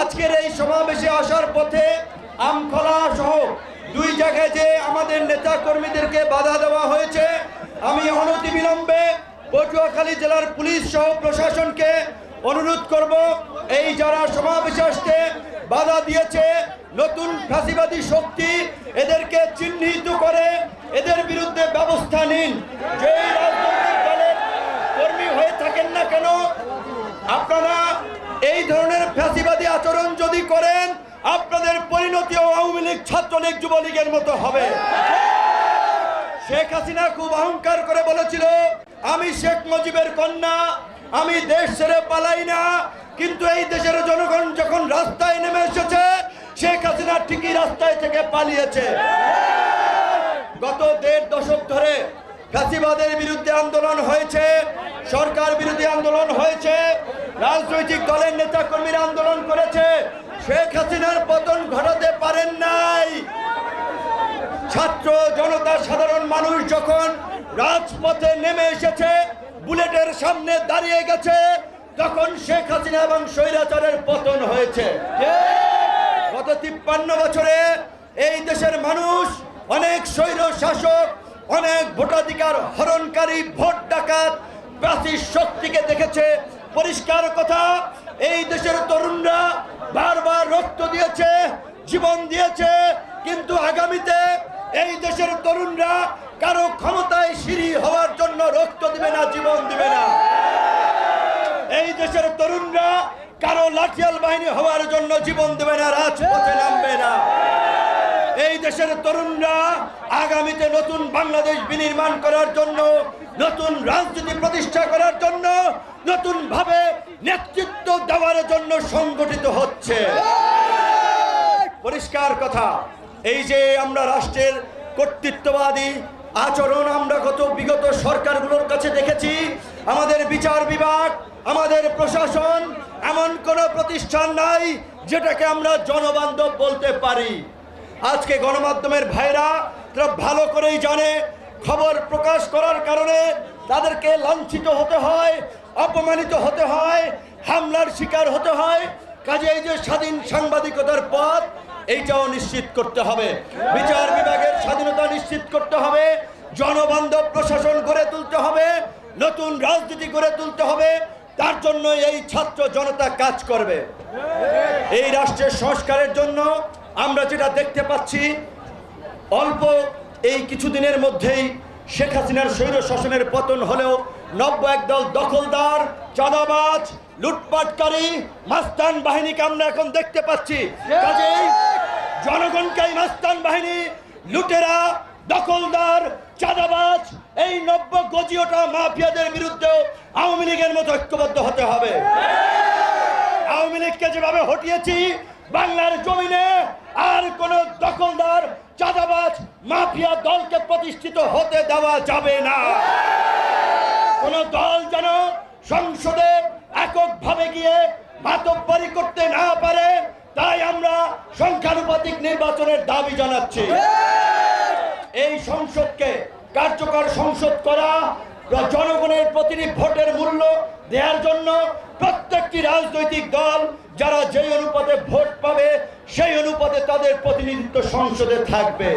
আজকের এই সমাবেশে আসার পথে আমখলা সহ দুই জায়গায় যে আমাদের নেতা কর্মীদেরকে বাধা দেওয়া হয়েছে, আমি অনতিবিলম্বে পটুয়াখালী জেলার পুলিশ সহ প্রশাসনকে অনুরোধ করব, এই যারা সমাবেশে আসতে বাধা দিয়েছে, নতুন ফাঁসিবাদী শক্তি এদেরকে চিহ্নিত করে, এদের বিরুদ্ধে ব্যবস্থা নিন। যে রাজনৈতিক দলের কর্মী হয়ে থাকেন না কেন, আপনারা আচরণ যদি করেন, আপনাদের পরিণতিও আওয়ামী লীগ ছাত্রলীগ যুবলীগের মতো হবে। শেখ হাসিনা খুব অহংকার করে বলেছিল, আমি শেখ মুজিবের কন্যা, আমি দেশ ছেড়ে পালাই না। কিন্তু এই দেশের জনগণ যখন রাস্তায় নেমে এসেছে, শেখ হাসিনা ঠিকই রাস্তায় থেকে পালিয়েছে। গত দেড় দশক ধরে ফ্যাসিবাদের বিরুদ্ধে আন্দোলন হয়েছে, সরকার বিরোধী আন্দোলন হয়েছে। রাজনৈতিক দলের নেতা কর্মীরা আন্দোলন করেছে। শেখ হাসিনার পতন ঘটাতে পারেন নাই। ছাত্র জনতা সাধারণ মানুষ যখন রাজপথে নেমে এসেছে, বুলেটের সামনে দাঁড়িয়ে গেছে, তখন শেখ হাসিনা এবং স্বৈরাচারের পতন হয়েছে। গত তিপ্পান্ন বছরে এই দেশের মানুষ অনেক স্বৈর শাসক, অনেক ভোটাধিকার হরণকারী, ভোট ডাকাত, প্রাচীর শক্তিকে দেখেছে পরিষ্কার কথা, এই দেশের তরুণরা বারবার রক্ত দিয়েছে, জীবন দিয়েছে, কিন্তু আগামীতে এই দেশের তরুণরা কারও ক্ষমতায় সিঁড়ি হওয়ার জন্য রক্ত দিবে না, জীবন দিবে না। এই দেশের তরুণরা কারও লাঠিয়াল বাহিনী হওয়ার জন্য জীবন দেবে না, রাজপথে নামবে না। এই দেশের তরুণরা আগামীতে নতুন বাংলাদেশ বিনির্মাণ করার জন্য, নতুন রাজনীতি প্রতিষ্ঠা করার জন্য নতুন ভাবে নেতৃত্ব দেওয়ার জন্য সংগঠিত হচ্ছে। পরিষ্কার কথা, এই যে আমরা রাষ্ট্রের কর্তৃত্ববাদী আচরণ আমরা গত বিগত সরকারগুলোর কাছে দেখেছি, আমাদের বিচার বিভাগ, আমাদের প্রশাসন এমন কোন প্রতিষ্ঠান নাই যেটাকে আমরা জনবান্ধব বলতে পারি। আজকে গণমাধ্যমের ভাইরা তারা ভালো করেই জানে, খবর প্রকাশ করার কারণে তাদেরকে লাঞ্ছিত হতে হয়, অপমানিত হতে হয়, হামলার শিকার হতে হয়। কাজে এই যে স্বাধীন সাংবাদিকতার পথ, এইটাও নিশ্চিত করতে হবে। বিচার বিভাগের স্বাধীনতা নিশ্চিত করতে হবে। জনবান্ধব প্রশাসন গড়ে তুলতে হবে। নতুন রাজনীতি গড়ে তুলতে হবে। তার জন্য এই ছাত্র জনতা কাজ করবে। এই রাষ্ট্রের সংস্কারের জন্য আমরা যেটা দেখতে পাচ্ছি, অল্প এই কিছুদিনের মধ্যেই শেখ হাসিনার স্বৈর শাসনের পতন হলেও নব্য একদল দখলদার, চাঁদাবাজ, লুটপাটকারী, মাস্তান বাহিনীকে আমরা এখন দেখতে পাচ্ছি। কাজেই জনগণকে মাস্তান বাহিনী, লুটেরা, দখলদার, চাঁদাবাজ, এই নব্য গজিওটা মাফিয়াদের বিরুদ্ধেও আওয়ামী লীগের মতো ঐক্যবদ্ধ হতে হবে। আওয়ামী লীগকে যেভাবে হটিয়েছি বাংলার জমিনে আর কোন দখলদার, চাঁদাবাজ, মাফিয়া দলকে প্রতিষ্ঠিত হতে দেওয়া যাবে না। কোন দল যেন সংসদে এককভাবে গিয়ে মাতব্বরি করতে না পারে, তাই আমরা সংখ্যানুপাতিক নির্বাচনের দাবি জানাচ্ছি। এই সংসদকে কার্যকর সংসদ করা, জনগণের প্রতিটি ভোটের মূল্য দেওয়ার জন্য প্রত্যেকটি রাজনৈতিক দল যারা যেই অনুপাতে ভোট পাবে সেই অনুপাতে তাদের প্রতিনিধিত্ব সংসদে থাকবে।